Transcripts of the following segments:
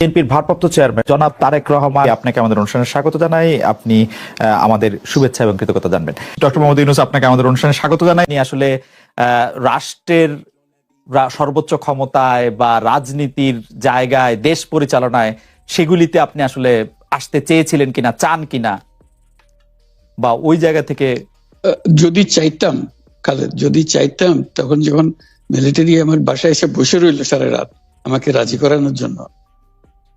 বিএনপির ভারপ্রাপ্ত চেয়ারম্যান জনাব তারেক রহমান, আপনাকে আমাদের অনুষ্ঠানে স্বাগত জানাই। আপনি আমাদের শুভেচ্ছা এবং কৃতজ্ঞতা জানবেন। ডক্টর মোহাম্মদ ইউনুস, আপনাকে আমাদের অনুষ্ঠানে স্বাগত জানাই। আসলে রাষ্ট্রের সর্বোচ্চ ক্ষমতায় বা রাজনীতির জায়গায়, দেশ পরিচালনায় সেগুলিতে আপনি আসলে আসতে চেয়েছিলেন কিনা, চান কিনা? বা ওই জায়গা থেকে যদি চাইতাম যদি চাইতাম, তখন যখন মিলিটারি আমার বাসায় এসে বসে রইল সারা রাত, আমাকে রাজি করানোর জন্য।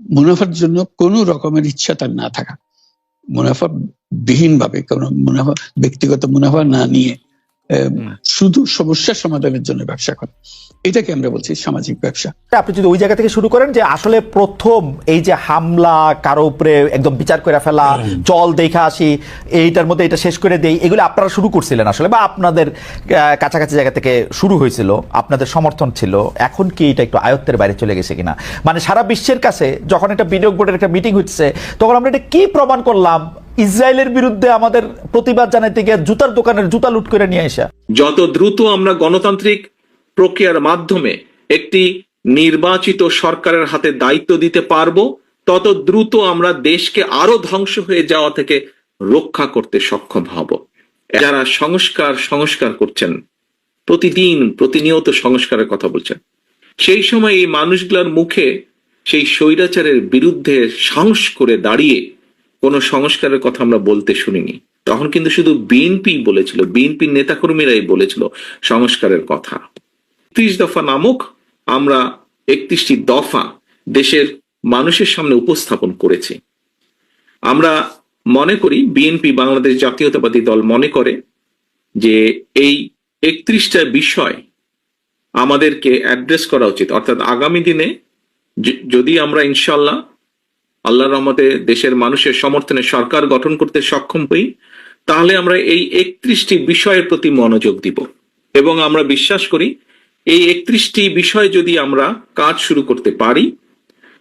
মুনাফার জন্য কোনো রকমের ইচ্ছা তার না থাকা মুনাফা বিহীন ভাবে কোনো মুনাফা, ব্যক্তিগত মুনাফা না নিয়ে। শুধু সমস্যার সমাধানের জন্য ব্যবসা করা। এটাকে আমরা বলছি সামাজিক ব্যবসা। আপনি যদি ওই জায়গা থেকে শুরু করেন যে আসলে প্রথম এই যে হামলা কারও উপরে একদম বিচার করে ফেলা চল দেখা আসি এইটার মধ্যে এটা শেষ করে দেই এগুলো আপনারা শুরু করছিলেন আসলে বা আপনাদের আহ, কাছাকাছি জায়গা থেকে শুরু হয়েছিল আপনাদের সমর্থন ছিল এখন কি এটা একটু আয়ত্তের বাইরে চলে গেছে কিনা? মানে সারা বিশ্বের কাছে যখন একটা বিনিয়োগ বোর্ডের একটা মিটিং হচ্ছে তখন আমরা এটা কি প্রমাণ করলাম? ইসরায়েলের বিরুদ্ধে আমাদের প্রতিবাদ জানাতে গিয়ে জুতার দোকানের জুতা লুট করে নিয়ে আসা যত দ্রুত আমরা গণতান্ত্রিক প্রক্রিয়ার মাধ্যমে একটি নির্বাচিত সরকারের হাতে দায়িত্ব দিতে পারব, তত দ্রুত আমরা দেশকে আরও ধ্বংস হয়ে যাওয়া থেকে রক্ষা করতে সক্ষম হব। যারা সংস্কার সংস্কার করছেন, প্রতিদিন প্রতিনিয়ত সংস্কারের কথা বলছেন, সেই সময় এই মানুষগুলোর মুখে সেই স্বৈরাচারের বিরুদ্ধে সাহস করে দাঁড়িয়ে কোনো সংস্কারের কথা আমরা বলতে শুনিনি। তখন কিন্তু শুধু বিএনপি বলেছিল বিএনপির নেতাকর্মীরাই বলেছিল সংস্কারের কথা। ত্রিশ দফা নামক, আমরা একত্রিশটি দফা দেশের মানুষের সামনে উপস্থাপন করেছি। আমরা মনে করি, বিএনপি বাংলাদেশ জাতীয়তাবাদী দল মনে করে যে এই একত্রিশটা বিষয় আমাদেরকে অ্যাড্রেস করা উচিত। অর্থাৎ আগামী দিনে যদি আমরা ইনশাল্লাহ আল্লাহ রহমতে দেশের মানুষের সমর্থনে সরকার গঠন করতে সক্ষম হই, তাহলে আমরা এই একত্রিশটি বিষয়ের প্রতি মনোযোগ দিব। এবং আমরা বিশ্বাস করি, এই একত্রিশটি বিষয় যদি আমরা কাজ শুরু করতে পারি,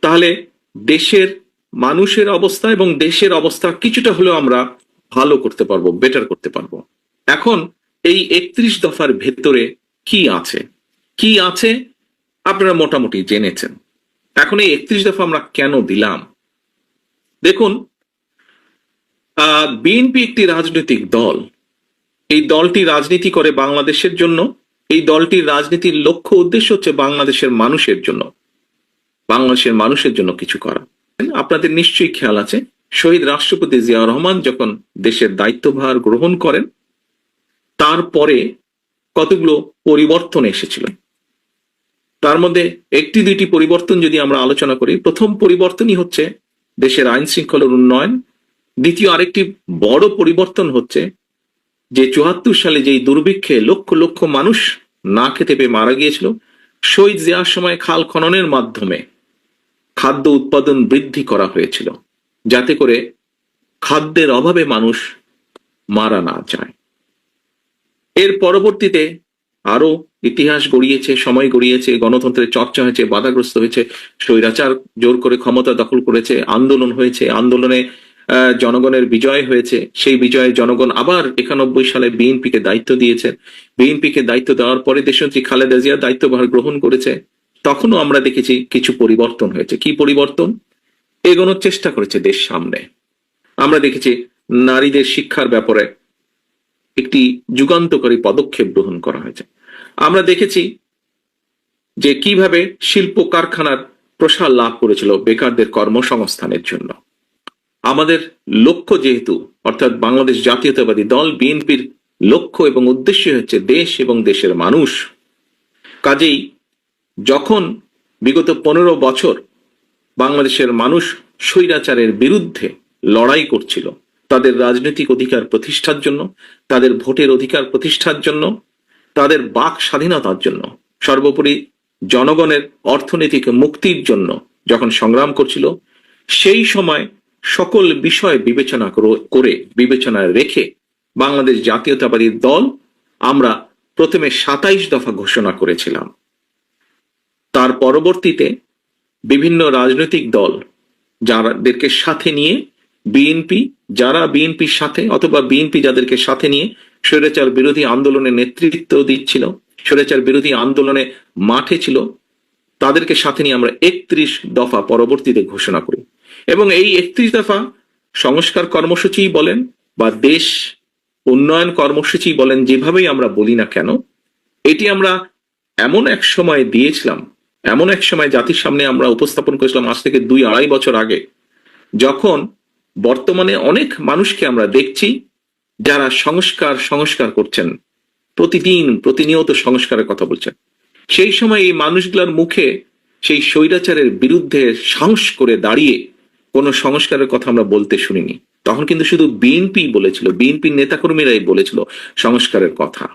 তাহলে দেশের মানুষের অবস্থা এবং দেশের অবস্থা কিছুটা হলেও আমরা ভালো করতে পারব বেটার করতে পারব। এখন এই একত্রিশ দফার ভেতরে কি আছে? কি আছে? আপনারা মোটামুটি জেনেছেন। এখন এই একত্রিশ দফা আমরা কেন দিলাম? দেখুন বিএনপি একটি রাজনৈতিক দল। এই দলটি রাজনীতি করে বাংলাদেশের জন্য। এই দলটির রাজনীতির লক্ষ্য উদ্দেশ্য হচ্ছে বাংলাদেশের মানুষের জন্য। বাংলাদেশের মানুষের জন্য কিছু করা। আপনাদের নিশ্চয়ই খেয়াল আছে, শহীদ রাষ্ট্রপতি জিয়াউর রহমান যখন দেশের দায়িত্বভার গ্রহণ করেন, তারপরে কতগুলো পরিবর্তন এসেছিল। তার মধ্যে একটি দুইটি পরিবর্তন যদি আমরা আলোচনা করি, প্রথম পরিবর্তনই হচ্ছে দেশের আইন শৃঙ্খলার উন্নয়ন। দ্বিতীয় আরেকটি বড় পরিবর্তন হচ্ছে যে চুয়াত্তর সালে যেই দুর্ভিক্ষে লক্ষ লক্ষ মানুষ না খেতে পেয়ে মারা গিয়েছিল, শহীদ জিয়ার সময় খাল খননের মাধ্যমে খাদ্য উৎপাদন বৃদ্ধি করা হয়েছিল, যাতে করে খাদ্যের অভাবে মানুষ মারা না যায়। এর পরবর্তীতে আরও ইতিহাস গড়িয়েছে, সময় গড়িয়েছে, গণতন্ত্রের চর্চা হয়েছে, বাধাগ্রস্ত হয়েছে, স্বৈরাচার জোর করে ক্ষমতা দখল করেছে, আন্দোলন হয়েছে, আন্দোলনে জনগণের বিজয় হয়েছে, সেই বিজয়ে জনগণ আবার একানব্বই সালে বিএনপিকে দায়িত্ব দিয়েছে। বিএনপিকে দায়িত্ব দেওয়ার পরে দেশমন্ত্রী খালেদা জিয়া দায়িত্বভার গ্রহণ করেছে। তখনও আমরা দেখেছি কিছু পরিবর্তন হয়েছে। কি পরিবর্তন? এগোনোর চেষ্টা করেছে দেশ সামনে। আমরা দেখেছি নারীদের শিক্ষার ব্যাপারে একটি যুগান্তকারী পদক্ষেপ গ্রহণ করা হয়েছে। আমরা দেখেছি যে কীভাবে শিল্প কারখানার প্রসার লাভ করেছিল বেকারদের কর্মসংস্থানের জন্য। আমাদের লক্ষ্য যেহেতু, অর্থাৎ বাংলাদেশ জাতীয়তাবাদী দল, বিএনপির লক্ষ্য এবং উদ্দেশ্য হচ্ছে দেশ এবং দেশের মানুষ। কাজেই যখন বিগত পনেরো বছর বাংলাদেশের মানুষ স্বৈরাচারের বিরুদ্ধে লড়াই করছিল, তাদের রাজনৈতিক অধিকার প্রতিষ্ঠার জন্য, তাদের ভোটের অধিকার প্রতিষ্ঠার জন্য তাদের বাক স্বাধীনতার জন্য, সর্বোপরি জনগণের অর্থনৈতিক মুক্তির জন্য যখন সংগ্রাম করছিল, সেই সময় সকল বিষয় বিবেচনা করে বিবেচনায় রেখে বাংলাদেশ জাতীয়তাবাদী দল আমরা প্রথমে সাতাইশ দফা ঘোষণা করেছিলাম। তার পরবর্তীতে বিভিন্ন রাজনৈতিক দল যাদেরকে সাথে নিয়ে বিএনপি যারা বিএনপির সাথে অথবা বিএনপি যাদেরকে সাথে নিয়ে স্বৈরাচার বিরোধী আন্দোলনে নেতৃত্ব দিচ্ছিল, স্বৈরাচার বিরোধী আন্দোলনে মাঠে ছিল, তাদেরকে সাথে নিয়ে আমরা একত্রিশ দফা পরবর্তীতে ঘোষণা করি। এবং এই একত্রিশ দফা সংস্কার কর্মসূচি বলেন বা দেশ উন্নয়ন কর্মসূচি বলেন যেভাবেই আমরা বলি না কেন, এটি আমরা এমন এক সময় দিয়েছিলাম, এমন এক সময় জাতির সামনে আমরা উপস্থাপন করেছিলাম আজ থেকে দুই আড়াই বছর আগে, যখন বর্তমানে অনেক মানুষকে আমরা দেখছি যারা সংস্কার সংস্কার করছেন। প্রতিদিন প্রতিনিয়ত সংস্কারের কথা বলছেন। সেই সময় এই মানুষগুলোর মুখে সেই স্বৈরাচারের বিরুদ্ধে সাহস করে দাঁড়িয়ে কোনো সংস্কারের কথা আমরা বলতে শুনিনি। তখন কিন্তু শুধু বিএনপি বলেছিল, বিএনপির নেতাকর্মীরাই বলেছিল সংস্কারের কথা।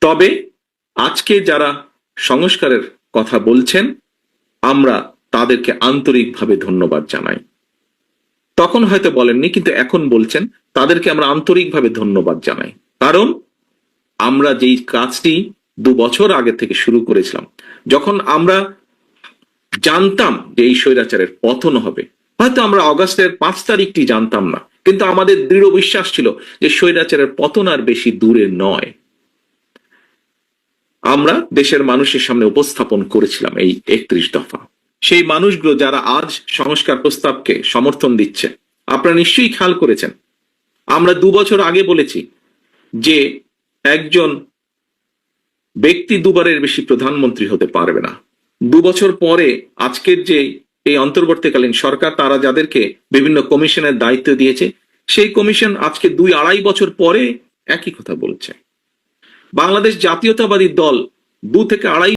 তবে আজকে যারা সংস্কারের কথা বলছেন, আমরা তাদেরকে আন্তরিকভাবে ধন্যবাদ জানাই। তখন হয়তো বলেননি, কিন্তু এখন বলছেন, তাদেরকে আমরা আন্তরিকভাবে ধন্যবাদ জানাই। কারণ আমরা যেই কাজটি দু বছর আগে থেকে শুরু করেছিলাম, যখন আমরা জানতাম যে এই স্বৈরাচারের পতন হবে, হয়তো আমরা অগাস্টের পাঁচ তারিখটি জানতাম না, কিন্তু আমাদের দৃঢ় বিশ্বাস ছিল যে স্বৈরাচারের পতন আর বেশি দূরে নয়। আমরা দেশের মানুষের সামনে উপস্থাপন করেছিলাম এই একত্রিশ দফা। সেই মানুষগুলো যারা আজ সংস্কার প্রস্তাবকে সমর্থন দিচ্ছে, আপনারা নিশ্চয়ই খেয়াল করেছেন। আমরা দু বছর আগে বলেছি যে একজন ব্যক্তি দুবারের বেশি প্রধানমন্ত্রী হতে পারবে না। দু বছর পরে আজকের যে এই অন্তর্বর্তীকালীন সরকার, তারা যাদেরকে বিভিন্ন কমিশনের দায়িত্ব দিয়েছে, সেই কমিশন আজকে দুই আড়াই বছর পরে একই কথা বলছে। বাংলাদেশ জাতীয়তাবাদী দল দু থেকে আড়াই